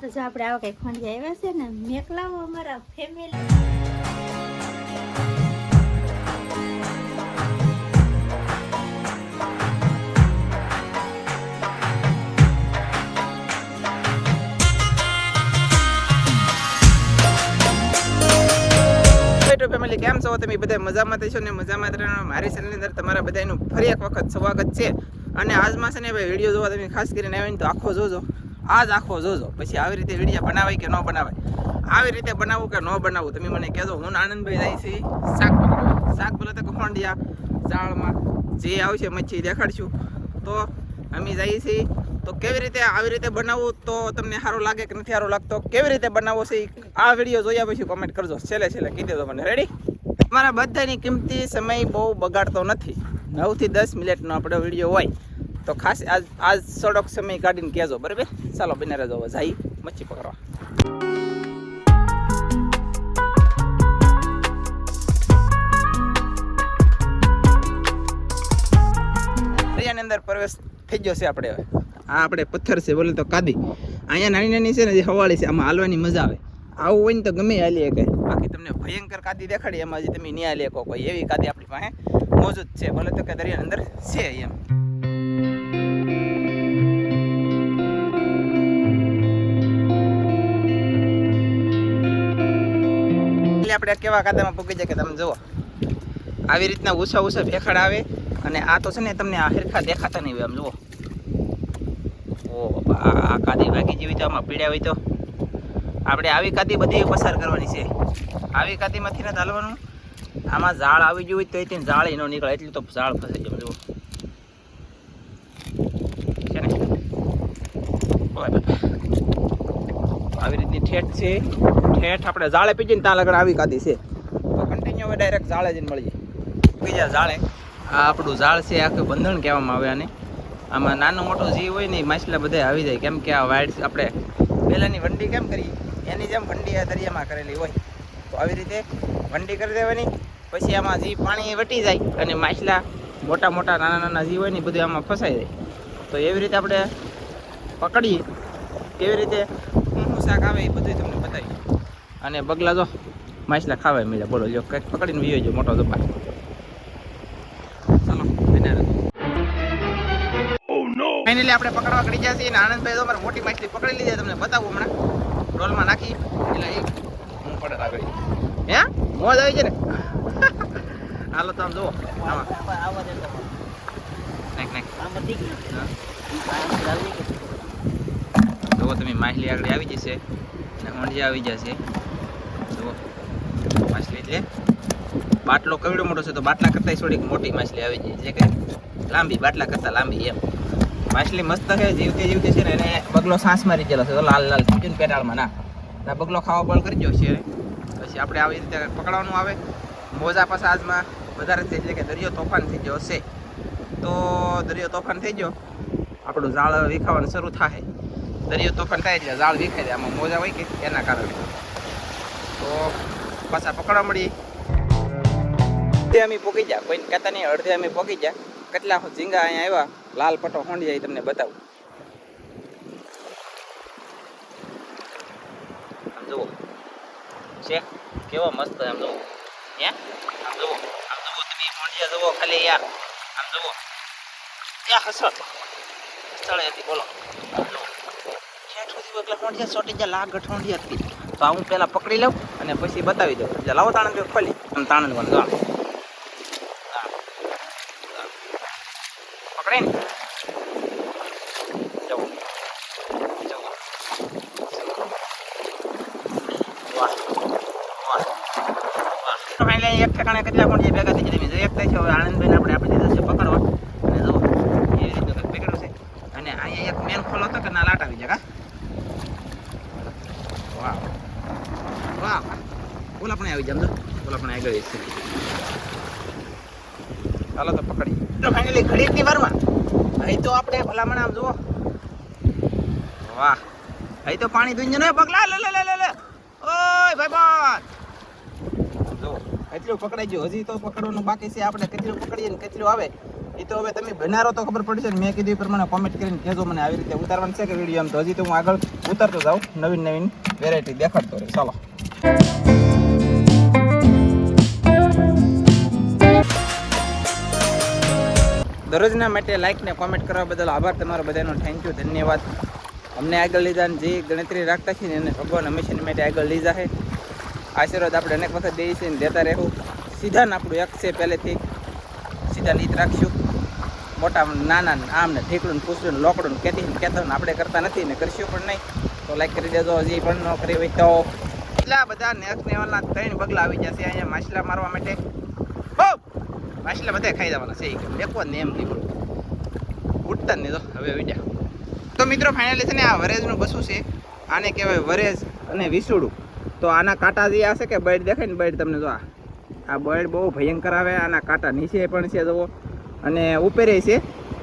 તો જો આપણે આવા કઈ ખંડિયા આવ્યા છે ને મેકલાવો અમારા ફેમિલી ફેમિલી કેમ છો? તમે બધા મજામાં છો ને? મજામાં રહેવાનું. મારી ચેનલની અંદર તમારા બધાનું ફરી એક વખત સ્વાગત છે. અને આજમાં છે ને ભાઈ વીડિયો જોવા તમે ખાસ કરીને આવીને તો આખો જોજો. આજ આખો જોજો. પછી આવી રીતે વીડિયો બનાવાય કે ન બનાવાય? આવી રીતે બનાવવું કે ન બનાવવું તમે મને કહેજો. હું આનંદભાઈ જાય છે. શાક શાક બોલે તો ખોંડિયા જાળમાં જે આવશે મચ્છી દેખાડશું. તો અમે જઈએ છીએ. તો કેવી રીતે આવી રીતે બનાવવું તો તમને સારું લાગે કે નથી સારું લાગતો? કેવી રીતે બનાવવો છે આ વીડિયો જોયા પછી કોમેન્ટ કરજો. છેલ્લે છેલ્લે કહી દેજો મને. રેડી મારા બધાની કિંમતી સમય બહુ બગાડતો નથી. નવથી દસ મિનિટનો આપણો વીડિયો હોય. તો ખાસ આજ આજ થોડોક સમય કાઢીને કહેજો બરાબર? ચાલો બને રહેજો જાય મચ્છી પકડવા. દરિયાની અંદર પ્રવેશ થઈ ગયો છે આપણે હવે. આ આપણે પથ્થર છે બોલે તો કાદી. અહીંયા નાની નાની છે ને જે હવાળી છે આમાં હાલવાની મજા આવે. આવું હોય ને તો ગમે હાલી શકે બાકી તમને ભયંકર કાદી દેખાડી એમાં હજી તમે નહીં હાલી શકો કોઈ. એવી કાદી આપણી પાસે મોજૂદ છે બોલે તો કે દરિયાની અંદર છે એમ. આપણે કેવા કાદામાં પૂકી જાય કે તમે જુઓ. આવી રીતના ઉછા ઉછા ભેખડ આવે અને આ તો છે ને તમને આ હરખા દેખાતા નહીં હોય આમ જુઓ. આ કાદી ભાગી જેવી તો આમાં પીડ્યા હોય તો. આપણે આવી કાદી બધી પસાર કરવાની છે. આવી કાદીમાંથી ને ચાલવાનું આમાં ઝાડ આવી ગયું તો એ ઝાડ એનો નીકળે, એટલું તો ઝાડ ફસાઈ જાય જુઓ છે ને ઓય બાપા. આવી રીતની ઠેઠ છે. ઠેઠ આપણે જાળે પીજી ને ત્યાં લગડ આવી કાધી છે. તો કન્ટિન્યુ હવે ડાયરેક્ટ જાળે જઈને મળી જાય બીજા જાળે આ આપણું ઝાડ છે, આખું બંધણ કહેવામાં આવે આને. આમાં નાનો મોટો જીવ હોય ને એ માછલા બધા આવી જાય. કેમ કે આ વાઇડ આપણે પહેલાંની વંડી કેમ કરી? એની જેમ વંડી આ દરિયામાં કરેલી હોય. તો આવી રીતે વંડી કરી દેવાની. પછી આમાં જીવ પાણી વટી જાય અને માછલા મોટા મોટા નાના નાના જીવ હોય ને બધું આમાં ફસાઈ જાય. તો એવી રીતે આપણે પકડીએ. કેવી રીતે? શાક આવે એ બધું તમને બતાવી અને બગલા જો માછલા ખાવા મળ્યા. બોલો જો કંઈક પકડીને વીયો જો મોટો ચાલો ફાઇનલી આપણે પકડવા કરી ગયા છીએ અને આનંદભાઈ તો અમારે મોટી માછલી પકડી લીધી તમને બતાવું હમણાં. ડોલમાં નાખી એટલે એ હું પડે આગળ. હે? મોજ આવી છે ને? હાલો તો આમ જુઓ. આમાં. નાખ નાખ. હા. જુઓ તમે માછલી આગળ આવી જશે અને ઊંડી આવી જશે. જુઓ, માછલી એટલે બાટલો કવડો મોટો છે તો બાટલા કરતાં થોડીક મોટી માછલી આવી જાય એટલે કે લાંબી, બાટલા કરતાં લાંબી એમ. માછલી મસ્ત છે, જીવતી જીવતી છે ને એને બગલો સાસ મારી ગયેલો છે. તો લાલ લાલ થઈ ગયું પેટાળમાં. ના બગલો ખાવા બળ કરી ગયો છે. પછી આપણે આવી રીતે પકડવાનું આવે. મોજા પસાજમાં વધારે થઈ એટલે કે દરિયો તોફાન થઈ ગયો હશે. તો દરિયો તોફાન થઈ ગયો. આપણું ઝાડ વિખાવાનું શરૂ થાય. દરિયો તોફાન થાય એટલે ઝાડ વિખાઈ જાય આમાં મોજા હોય કે એના કારણે. તો પાછા પકડવા મળી અડધે અમે પોકી જા કોઈને કહેતા નહીં, અડધે અમે પોકી જા કેટલા ઝીંગા અહીંયા આવ્યા, લાલ પટો હોંડી જાય તમને બતાવું. જુઓ. છે? કેવો મસ્ત આમ જુઓ. હે? આમ જુઓ. આમ જુઓ, તમે ખાલી યાર. આમ જુઓ. ત્યાં હસો હતી બોલો. ઠેઠ સુધી સોટી હોંડિયા ચોટી જાય હતી. તો હું પહેલાં પકડી લઉં અને પછી બતાવી દઉં. એટલે લાવો તાણંદ ખોલી. આમ તાણંદ પણ જો. પકડે ને. એક ઠેકાણે કેટલા પણ જે ભેગા થઈ જાય એક થાય છે, હવે આનંદભાઈને આપણે આપી દીધો છે અને રીતનું પકડ્યું છે. અને અહીંયા એક મેન ખોલો તો કે ના, લાટ આવી જાય વાહ વાહ ઓલા પણ આવી જાય સમજો ઓલા પણ આગળ છે ચાલો તો પકડી તો ફાઇનલી ઘડીકની વારમાં અહીં તો આપણે ભલામણ આમ જુઓ વાહ અહીં તો પાણી દુઈ ને પગલા લે લે લે લે ભાઈ બાત જો એટલું પકડાઈ ગયું હજી તો પકડવાનું બાકી છે આપણે કેટલું પકડીએ ને કેટલું આવે એ તો હવે તમે બનારો તો ખબર પડશે ને મેં કીધું એ પ્રમાણે કોમેન્ટ કરીને કહેજો મને આવી રીતે ઉતારવાનું છે કે વીડિયો આમ તો હજી તો હું આગળ ઉતારતો જાઉં, નવીન નવીન વેરાયટી દેખાડતો રહે. ચાલો. દરરોજના માટે લાઇક ને કોમેન્ટ કરવા બદલ આભાર તમારો બધાનો. થેન્ક યુ ધન્યવાદ. અમને આગળ લીધા જે ગણતરી રાખતા છીએ ને એને ભગવાન હંમેશા માટે આગળ લઈ જાહે. આશીર્વાદ આપણે અનેક વખત દઈએ છીએ ને દેતા રહેવું. સીધા ને આપણું એક છે પહેલેથી. સીધા લીધ રાખશું. મોટા નાના આમ ને ઠીકડું પૂછડું લોકડું કેતી ને આપણે કરતા નથી ને કરશું પણ નહીં. તો લાઈક કરી દેજો, હજી પણ ન કરી હોય તો. એટલા બધા નેક્સ્ટ લેવલના ત્રણ બગલા આવી જશે અહીંયા માછલા મારવા માટે. બહુ માછલા બધા ખાઈ જવાના છે. મેકવા ને એમ કીધું ઉઠતા જ નહીં તો. હવે વિડ્યા તો મિત્રો ફાઇનલી છે ને આ વરેજનું બસું છે. આને કહેવાય વરેજ અને વિસુડું. તો આના કાંટા જે આ છે કે બર્ડ દેખાય ને બર્ડ તમને જો આ. બર્ડ બહુ ભયંકર આવે, આના કાંટા નીચે પણ છે, જુઓ. અને ઉપેરે છે.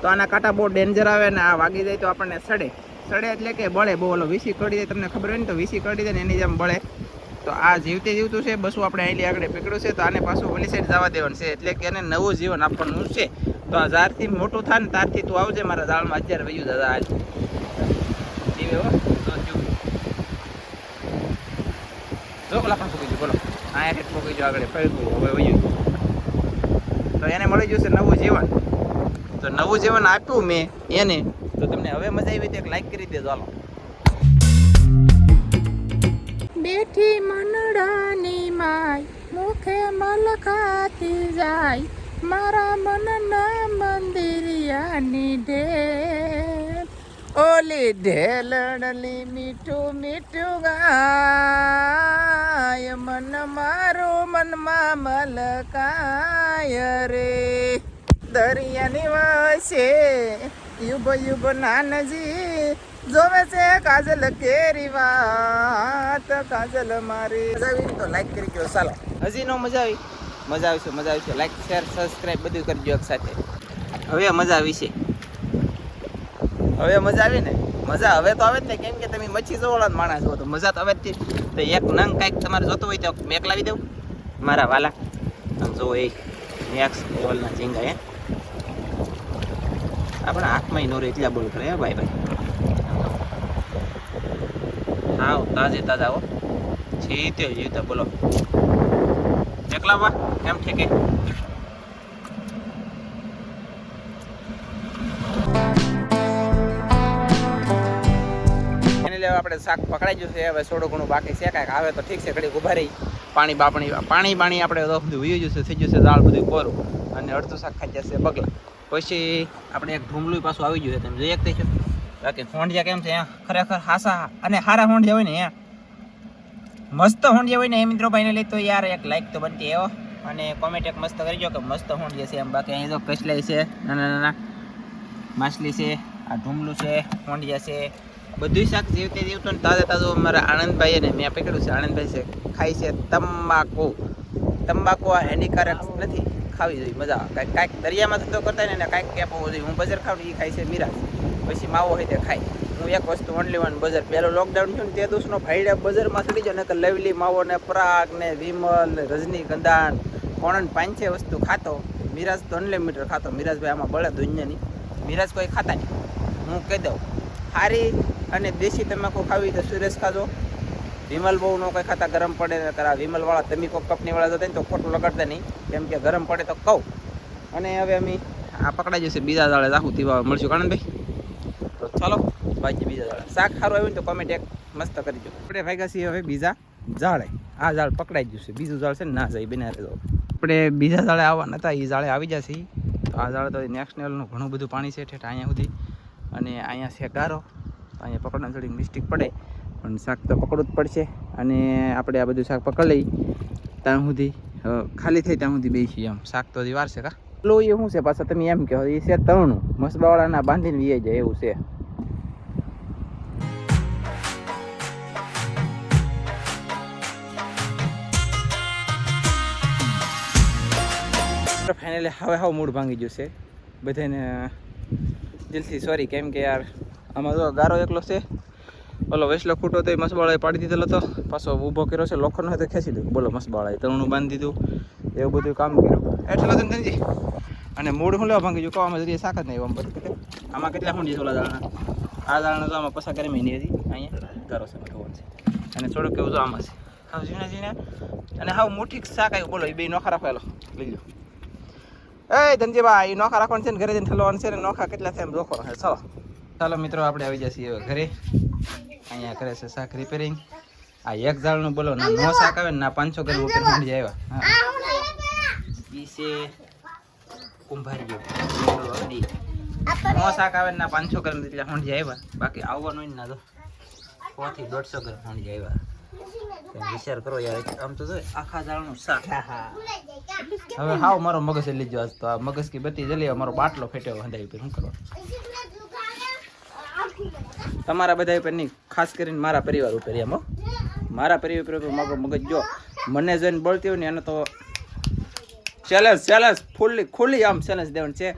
તો આના કાંટા બહુ ડેન્જર આવે ને આ વાગી જાય તો આપણને સડે. સડે એટલે કે બળે બહુ. ઓલો વીસી કરડી જાય, તમને ખબર હોય ને તો વીસી કરડી જાય ને એની જેમ બળે. તો આ જીવતે જીવતું છે, બસું આપણે અહીંથી આગળ પકડ્યું છે, તો આને પાછું ઓલી સાઈડ જવા દેવાનું છે. એટલે કે એને નવું જીવન આપવાનું છે. તો આ જ્યારથી મોટું થાય ને ત્યારથી તું આવજે મારા દાળમાં અત્યારે વયું દાદા આજ જો, ઓલા પણ ફૂકી બોલો. આ હેઠ ફૂકી જો આગળ ફરી હવે વયું. તો એને મળી જશે નવું જીવન. તો નવું જીવન આપ્યું મેં એને. તો તમને હવે મજા આવી તો એક લાઈક કરી દેજો, હાલો. બેઠી મનડાની માય, મુખે મલખાતી જાય. મારા મનના મંદિરિયાની ઢેલ ઓલી ઢેલડલી મીઠું મીઠું ગાય, મન મારું મનમાં મલકાય રે. દરિયાની વાસે, યુબ યુબ નાનજી, જોવે છે કાજલ કેરી વાત, કાજલ મારી. મજા આવી તો લાઈક કરી ગયો, ચાલો. હજી નો મજા આવી? મજા આવશે મજા આવશે. લાઈક શેર સબસ્ક્રાઈબ બધું કરજો એક સાથે. હવે મજા આવી છે. હવે મજા આવી ને? મજા હવે તો આવે જ ને. કેમ કે તમે મચ્છી જોવાળા માણસ હો, તો મજા તો આવે જ તો એક નંગ કાંઈક તમારે જોતો હોય તો મેક લાવી દઉં. મારા વાલા. આમ જો એ નેક્સ લેવલના ઝીંગા, હે. આપણા હાથમાં નો રે એટલા બોલ કરે ભાઈ ભાઈ. હા તાજે તાજા, હો. જીતે જીતે બોલો. એકલા કેમ ઠેકે. આપણે શાક પકડાઈ ગયું છે, હવે થોડું ઘણું બાકી છે, કાંઈક આવે તો ઠીક છે ઘડી ઊભા રહી. પાણી બાપણી, પાણી પાણી આપણે બધું વયું જશે થઈ જશે દાળ બધું કોરું. અને અડધું શાક ખાઈ જશે બગલા પછી આપણે એક ઢૂમલું પાછું આવી ગયું છે, તમે જોઈ શકતા છો બાકી હોંડિયા કેમ છે ખરેખર હાસા અને હારા હોંડિયા હોય ને, અહીંયા. મસ્ત હોંડિયા હોય ને, એ મિત્રો ભાઈને લઈ તો યાર એક લાઈક તો બનતી એવો અને કોમેન્ટ એક મસ્ત કરજો કે મસ્ત હોંડિયા છે, એમ. બાકી અહીં તો કસલાઈ છે નાના નાના માછલી છે, આ ઢુમલું છે, હોંડિયા છે. બધું શાક જીવતે જીવતું તાજા તાજે તાજું મારા આનંદભાઈ ને મેં પકડ્યું છે. આનંદભાઈ છે, ખાય છે તંબાકુ. તંબાકુ આ હેનિકારક નથી. ખાવી જોઈએ, મજા કાંઈક કાંઈક દરિયામાં ધંધો કરતા ને કાંઈક કેપ હોવું જોઈએ. હું બજાર ખાવ એ ખાય છે મીરા પછી માવો હોય તે ખાય. હું એક વસ્તુ ઓનલી વન બજાર. પહેલું લોકડાઉન થયું ને તે દિવસનો ભાઈડા બજારમાં ચડી જાય ને કે લવલી, માવો ને પરાગ ને વિમલ ને રજનીગંધાન ને કોણ પાંચ, છે વસ્તુ ખાતો. મિરાજ તો અનલિમિટેડ ખાતો. મિરાજભાઈ આમાં બળે દુનિયાની મિરાજ કોઈ ખાતા નહીં. હું કહી દઉં. સારી અને દેશી તમાકુ ખાવી તો સુરેશ ખાજો. વિમલ બહુ નો કંઈ ખાતા ગરમ પડે ને કરા વિમલ વાળા તમે કોઈ કંપની વાળા જતા ને તો ખોટું લગાડતા નહીં. કેમ કે ગરમ પડે તો કહું. અને હવે અમે આ પકડાઈ જશે, બીજા દાડે રાખું તીવા મળશું. કાનંદભાઈ તો ચાલો, બાકી બીજા દાડે. શાક સારું આવ્યું તો કોમેન્ટ એક મસ્ત કરી દો આપણે ભાગ્યા છીએ હવે બીજા ઝાડે. આ ઝાડ પકડાઈ જશે બીજું ઝાડ છે ને જાય બિના રહેતો આપણે બીજા ઝાડે આવવાના હતા, એ ઝાડે આવી જશે. તો આ ઝાડ તો નેક્સ્ટ લેવલનું ઘણું બધું પાણી છે ઠેઠ અહીંયા સુધી. અને અહીંયા છે ગારો. અહીંયા પકડવાનું થોડીક મિસ્ટેક પડે, પણ શાક તો પકડવું જ પડશે. અને આપણે આ બધું શાક પકડી લઈ ત્યાં સુધી ખાલી થઈ ત્યાં સુધી બેસી એમ. શાક તો વાર છે કા? એટલું એ શું છે પાછા તમે એમ કહો, એ છે તણું મસબાવાળાના બાંધીને વીએ જાય એવું છે. ફાઇનલી હવે હવે મૂડ ભાંગી ગયું છે. બધાને દિલથી સોરી કેમ કે યાર આમાં જો ગારો એકલો છે. ઓલો વેસલો ખૂટો તો એ મસબાળાએ પાડી દીધેલો હતો પાછો ઊભો કર્યો છે લોખંડનો તો ખેંચી દીધું. બોલો, મસબાળાએ તણું બાંધી દીધું, એવું બધું કામ કર્યું. એટલો તો ધનજી અને મૂળ હું લેવા ભાંગી કહો કવામાં જરીએ શાક જ નહીં, આમ બધું આમાં કેટલા હું છે ઓલા દાણા? આ દાણા તો આમાં પસાર કરી મહિની હતી. અહીંયા ગારો છે છે. અને થોડુંક એવું તો આમાં છે. હાવ ઝીણા ઝીણા. અને હાવ મોટી શાક આવ્યું. બોલો, એ બે નોખા રાખેલો લઈ લો એ ધનજીભાઈ નોખા રાખવાનું છે ને, ઘરે જઈને ઠલવાનું છે ને, નોખા કેટલા થાય એમ જોખો રાખે. ચાલો. ચાલો મિત્રો આપણે આવી જઈએ હવે ઘરે. અહીંયા કરે છે શાક રિપેરિંગ આ એક ઝાડનું બોલો ના નો શાક આવે ને ના પાંચસો કરી ઉપર મંડી આવ્યા હા. ઈ છે કુંભારીઓ. નો શાક આવે ને પાંચસો કરી એટલે હોંડી આવ્યા બાકી આવવાનું ને તો સો દોઢસો ગ્રામ હોંડી આવ્યા વિચાર કરો યાર આમ તો આખા ઝાડનું શાક. હવે હાવ મારો મગજ લીધો આજ તો. આ મગજ કી બત્તી જલી મારો બાટલો ફેટ્યો હંધાઈ ઉપર શું કરવાનું? તમારા બધા ઉપર નહીં ખાસ કરીને મારા પરિવાર ઉપર એમ મારા પરિવાર ઉપર મગજ મગજ જો મને જોઈને બોલતી હોય ને એને તો ચેલેન્જ ચેલેન્જ ફૂલ્લી ખુલ્લી આમ ચેલેન્જ દેવાનું છે.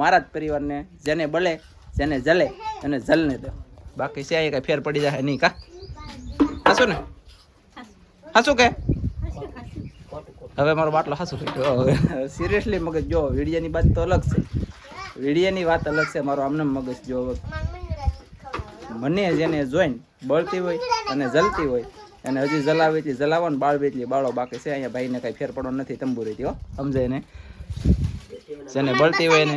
મારા જ પરિવારને જેને બળે જેને જલે એને જલને દે. બાકી છે કઈ ફેર પડી જાય નહીં કા? હાશું ને? કે હાસું, હાસું. હવે મારો બાટલો હાસું ફેટ્યો સિરિયસલી મગજ જો વિડીયાની વાત તો અલગ છે. વિડીયાની વાત અલગ છે મારો આમને મગજ જો. મને જેને જોઈને બળતી હોય અને જલતી હોય. અને હજી જલાવે એટલી જલાવો ને બાળ એટલી બાળો બાકી છે. અહીંયા ભાઈને કઈ ફેર પડવો નથી તંબુરીથી હો સમજાય ને જેને બળતી હોય ને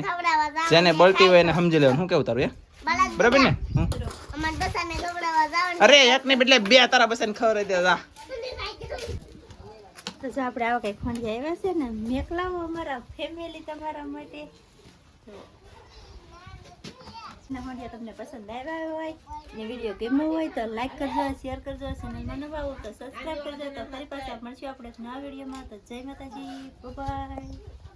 જેને બળતી હોય એને સમજી લેવાનું શું કેવું તારું એ? બરાબર ને? હમ. અરે એક ને બદલે બે તારા બસાને ખબર દે જા. તો જો આપણે આવા કંઈક ફોન આવ્યા છે ને મેકલાવો અમારા ફેમિલી તમારા માટે. તો ના તમને પસંદ આવ્યા હોય ને વીડિયો ગમ્યો હોય તો લાઈક કરજો શેર કરજો ચેનલમાં નવા હો તો સબસ્ક્રાઈબ કરજો તો ફરી પાછા મળશું આપણે નવા વિડીયોમાં તો જય માતાજી બાય